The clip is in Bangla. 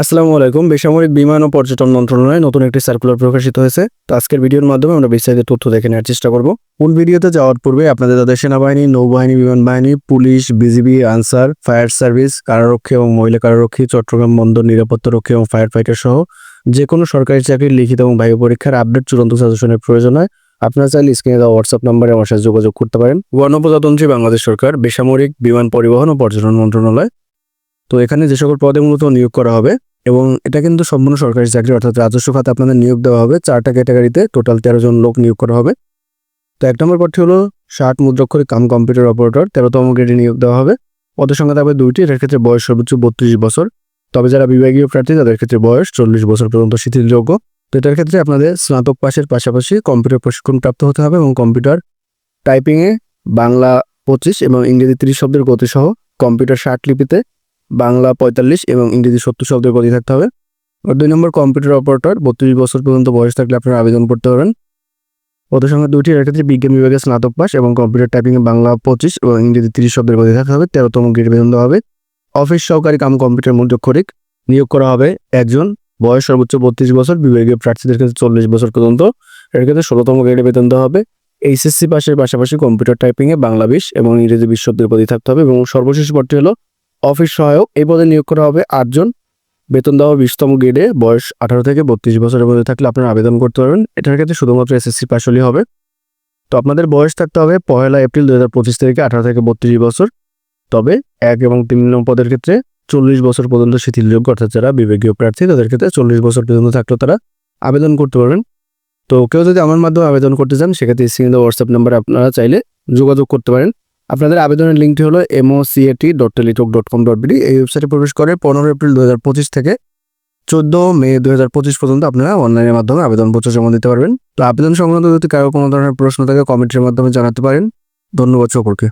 আসসালামু আলাইকুম। বেসামরিক বিমান ও পর্যটন মন্ত্রণালয়ে নতুন একটি সার্কুলার প্রকাশিত হয়েছে। তো আজকের ভিডিওর মাধ্যমে আমরা বিস্তারিত তথ্য দেখে নেওয়ার চেষ্টা করব। মূল ভিডিওতে যাওয়ার পূর্বে আপনাদের তাদের সেনাবাহিনী, নৌবাহিনী বিমান বাহিনী police, BGB, Ansar, fire service, কারারক্ষী এবং মহিলা কারারক্ষী, চট্টগ্রাম বন্দর, নিরাপত্তা রক্ষী এবং ফায়ার ফাইটার সহ যে কোনো সরকারি চাকরির লিখিত এবং বায়ু পরীক্ষার আপডেট চূড়ান্ত সাজেশনের প্রয়োজন হয়। আপনারা চাইলে স্ক্রিনে দেওয়া হোয়াটসঅ্যাপ নাম্বারে আমার সাথে যোগাযোগ করতে পারেন। গণপ্রজাতন্ত্রী বাংলাদেশ সরকার, বেসামরিক বিমান পরিবহন ও পর্যটন মন্ত্রণালয়। তো এখানে যে সকল পদে মূলত নিয়োগ করা হবে এবং এটা কিন্তু সম্পূর্ণ সরকারি চাকরি, অর্থাৎ রাজস্ব খাতে আপনাদের নিয়োগ দেওয়া হবে। চারটা ক্যাটাগরিতে টোটাল তেরো জন লোক নিয়োগ করা হবে। তো এক নম্বর পদটি হলো ষাট মুদ্রাক্ষরিক কাম কম্পিউটার অপারেটর, তেরোতম গ্রেডে নিয়োগ দেওয়া হবে। পদের সংখ্যা থাকবে দুইটি এটার ক্ষেত্রে বয়স সর্বোচ্চ বত্রিশ বছর। তবে যারা বিভাগীয় প্রার্থী, তাদের ক্ষেত্রে বয়স চল্লিশ বছর পর্যন্ত শিথিলযোগ্য। তো এটার ক্ষেত্রে আপনাদের স্নাতক পাশের পাশাপাশি কম্পিউটার প্রশিক্ষণ প্রাপ্ত হতে হবে এবং কম্পিউটার টাইপিংয়ে বাংলা পঁচিশ এবং ইংরেজি তিরিশ শব্দের গতিসহ কম্পিউটার ষাট লিপিতে বাংলা পঁয়তাল্লিশ এবং ইংরেজি সত্তর শব্দের গতি থাকতে হবে। আর দুই নম্বর কম্পিউটার অপারেটর, বত্রিশ বছর পর্যন্ত বয়স থাকলে আপনারা আবেদন করতে পারবেন ওদের সঙ্গে দুইটি ক্ষেত্রে বিজ্ঞান বিভাগে স্নাতক পাস এবং কম্পিউটার টাইপিংয়ে বাংলা পঁচিশ এবং ইংরেজি তিরিশ শব্দের গতি থাকতে হবে। তেরোতম গ্রেড বেতন দেওয়া হবে। অফিস সহকারী কাম কম্পিউটার মুদ্রক্ষরিক নিয়োগ করা হবে একজন। বয়স সর্বোচ্চ বত্রিশ বছর, বিভাগীয় প্রার্থীদের ক্ষেত্রে চল্লিশ বছর পর্যন্ত। এর ক্ষেত্রে ষোলোতম গ্রেডে বেতন দেওয়া হবে। এইচএসসি পাশের পাশাপাশি কম্পিউটার টাইপিংয়ে বাংলা বিশ এবং ইংরেজি বিশ শব্দের থাকতে হবে এবং সর্বশেষ পদটি হলো অফিস সহায়ক, এই পদে নিয়োগ করা হবে আটজন। বেতন দেওয়া বিশতম গ্রেডে, বয়স আঠারো থেকে বত্রিশ বছরের মধ্যে থাকলে আপনারা আবেদন করতে পারবেন। এটার ক্ষেত্রে শুধুমাত্র এসএসসি পাশ হলেই হবে। তো আপনাদের বয়স থাকতে হবে পয়লা এপ্রিল দু হাজার পঁচিশ থেকে আঠারো থেকে বত্রিশ বছর। তবে এক এবং তিন নম্বর পদের ক্ষেত্রে চল্লিশ বছর পর্যন্ত শিথিলযোগ্য, অর্থাৎ যারা বিবেকীয় প্রার্থী, তাদের ক্ষেত্রে চল্লিশ বছর পর্যন্ত থাকলেও তারা আবেদন করতে পারবেন। তো কেউ যদি আমার মাধ্যমে আবেদন করতে চান, সেক্ষেত্রে স্ক্রিনে হোয়াটসঅ্যাপ নাম্বারে আপনারা চাইলে যোগাযোগ করতে পারেন। আপনাদের আবেদনের লিঙ্কটি হলো MOCAT dot Teletalk dot com dot BD এই ওয়েবসাইটে প্রবেশ করে পনেরো এপ্রিল দু হাজার পঁচিশ থেকে চোদ্দ মে দু হাজার পঁচিশ পর্যন্ত আপনারা অনলাইনের মাধ্যমে আবেদনপত্র জমা দিতে পারবেন। তো আবেদন সংক্রান্ত যদি কারও কোনো ধরনের প্রশ্ন থাকে কমেন্টের মাধ্যমে জানাতে পারেন। ধন্যবাদ সকলকে।